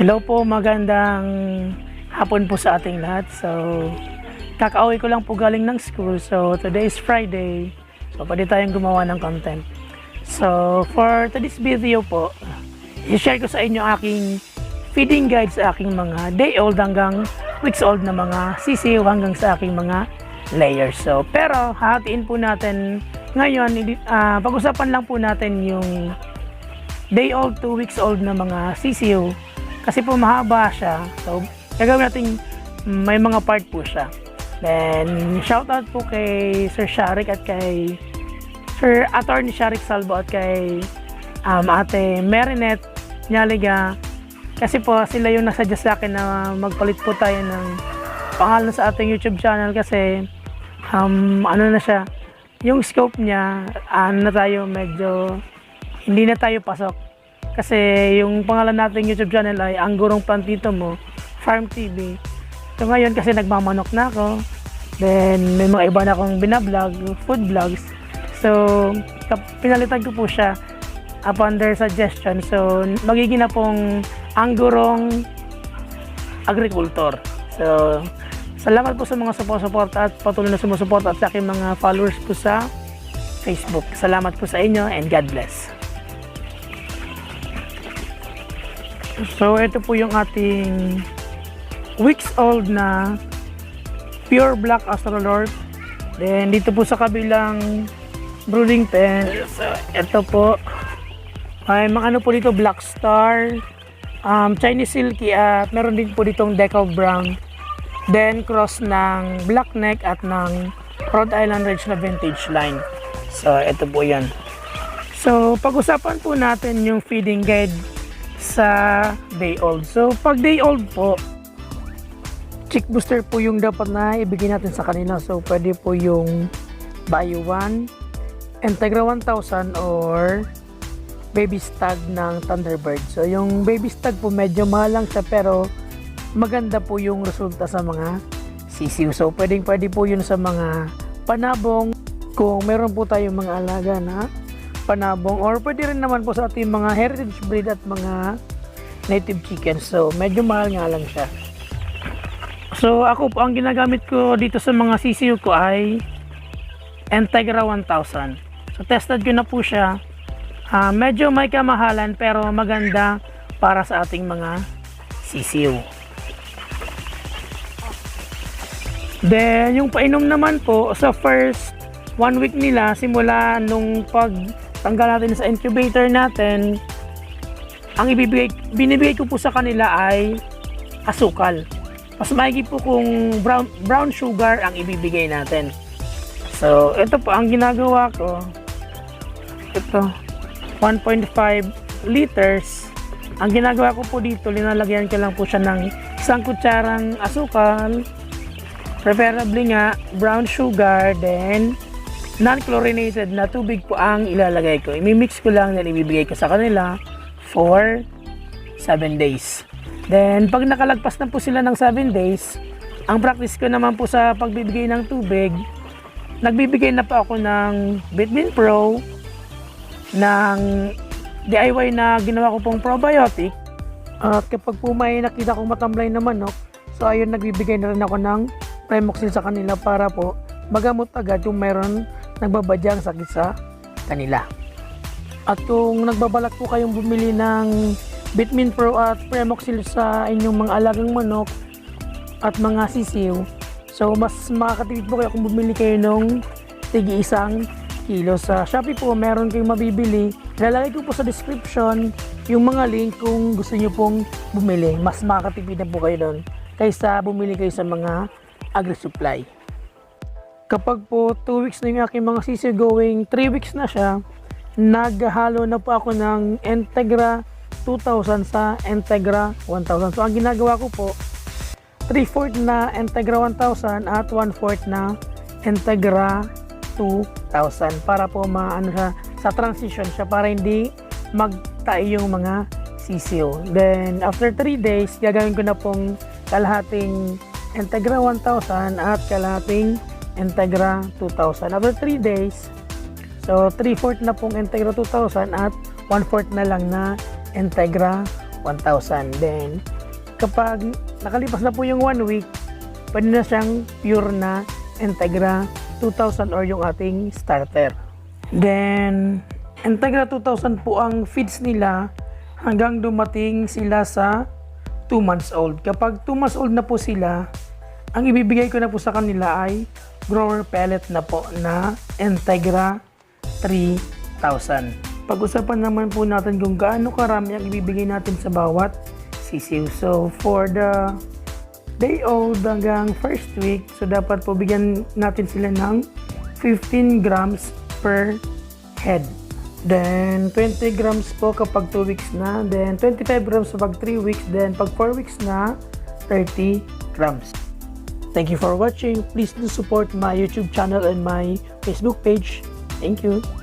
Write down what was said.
Hello po, magandang hapon po sa ating lahat. So, kakauwi ko lang po galing ng school. So, today is Friday. So, pwede tayong gumawa ng content. So, for today's video po, i-share ko sa inyo aking feeding guide sa aking mga day old hanggang weeks old na mga sisiw hanggang sa aking mga layers. So, pero hahatiin po natin ngayon, ah, pag-usapan lang po natin yung day old to weeks old na mga sisiw kasi po mahaba siya. So, gagawin natin may mga part po siya. Then, shoutout po kay Sir Sharik at kay Sir Attorney Sharik Salvo at kay um, Ate Merinette Nyaliga. Kasi po sila yung nagsuggest sa akin na magpalit po tayo ng pangalan sa ating YouTube channel kasi um, ano na siya, yung scope niya, ano na tayo medyo hindi na tayo pasok. Kasi yung pangalan nating YouTube channel ay Ang Gurong Plantito Mo, Farm TV. So ngayon kasi nagmamanok na ako. Then may mga iba na akong binablog, food vlogs. So pinalitan ko po siya upon their suggestion. So magiging na pong Ang Gurong Agricultor. So salamat po sa mga support at patuloy na sumusuporta at sa aking mga followers po sa Facebook. Salamat po sa inyo and God bless. So, ito po yung ating weeks old na pure black astrolord. Then, dito po sa kabilang brooding pen, ito po, ay mga ano po dito, black star, um, Chinese silky, at meron din po ditong decal brown. Then, cross ng black neck at ng Rhode Island Ridge na vintage line. So, ito po yan. So, pag-usapan po natin yung feeding guide sa day old. So, pag day old po, chick booster po yung dapat na ibigay natin sa kanila. So, pwede po yung Bio 1, Integra 1000 or Baby Stag ng Thunderbird. So, yung Baby Stag po medyo mahal lang siya pero maganda po yung resulta sa mga sisiw. So, pwedeng pwede po yun sa mga panabong kung meron po tayong mga alaga na panabong or pwede rin naman po sa ating mga heritage breed at mga native chickens. So, medyo mahal nga lang siya. So, ako po, ang ginagamit ko dito sa mga sisiw ko ay Integra 1000. So, tested ko na po siya. Ah, medyo may kamahalan pero maganda para sa ating mga sisiw. Then, yung painom naman po, sa first one week nila, simula nung pagtanggal natin sa incubator natin, ang ibibigay, binibigay ko po sa kanila ay asukal. Mas maigi po kung brown, brown sugar ang ibibigay natin. So, ito po ang ginagawa ko. Ito, 1.5 liters. Ang ginagawa ko po dito, linalagyan ko lang po siya ng isang kutsarang asukal, preferably nga brown sugar, then non-chlorinated na tubig po ang ilalagay ko. Imimix ko lang then ibibigay ko sa kanila for 7 days. Then, pag nakalagpas na po sila ng 7 days, ang practice ko naman po sa pagbibigay ng tubig, nagbibigay na po ako ng Bitmin Pro, ng DIY na ginawa ko pong probiotic. At kapag po may nakita kong matamlay na manok, so ayun nagbibigay na rin ako ng Premoxil sa kanila para po magamot agad yung meron nagbabadyang sakit sa kanila. At kung nagbabalak po kayong bumili ng Bitmin Pro at Premoxil sa inyong mga alagang manok at mga sisiw, so mas makakatipid po kayo kung bumili kayo ng tigi isang kilo. Sa Shopee po, meron kayong mabibili. Ilalagay ko po sa description yung mga link kung gusto nyo pong bumili. Mas makakatipid na po kayo doon kaysa bumili kayo sa mga agri-supply. Kapag po 2 weeks na yung aking mga sisiw going, 3 weeks na siya, naghahalo na po ako ng Integra 2000 sa Integra 1000. So ang ginagawa ko po, 3/4 na Integra 1000 at 1/4 na Integra 2000 para po maano siya sa transition siya para hindi magtae yung mga sisiw. Then after 3 days, gagawin ko na pong kalahating Integra 1000 at kalahating Integra 2000. After 3 days, so 3/4 na pong Integra 2000 at 1/4 na lang na Integra 1,000. Then, kapag nakalipas na po yung 1 week, pwede na siyang pure na Integra 2,000 or yung ating starter. Then, Integra 2,000 po ang feeds nila hanggang dumating sila sa 2 months old. Kapag 2 months old na po sila, ang ibibigay ko na po sa kanila ay grower pellet na po na Integra 3,000. Pag-usapan naman po natin kung gaano karami ang ibibigay natin sa bawat sisiw. So, for the day old hanggang first week, so dapat po bigyan natin sila ng 15 grams per head. Then, 20 grams po kapag 2 weeks na. Then, 25 grams kapag 3 weeks. Then, pag 4 weeks na, 30 grams. Thank you for watching. Please do support my YouTube channel and my Facebook page. Thank you.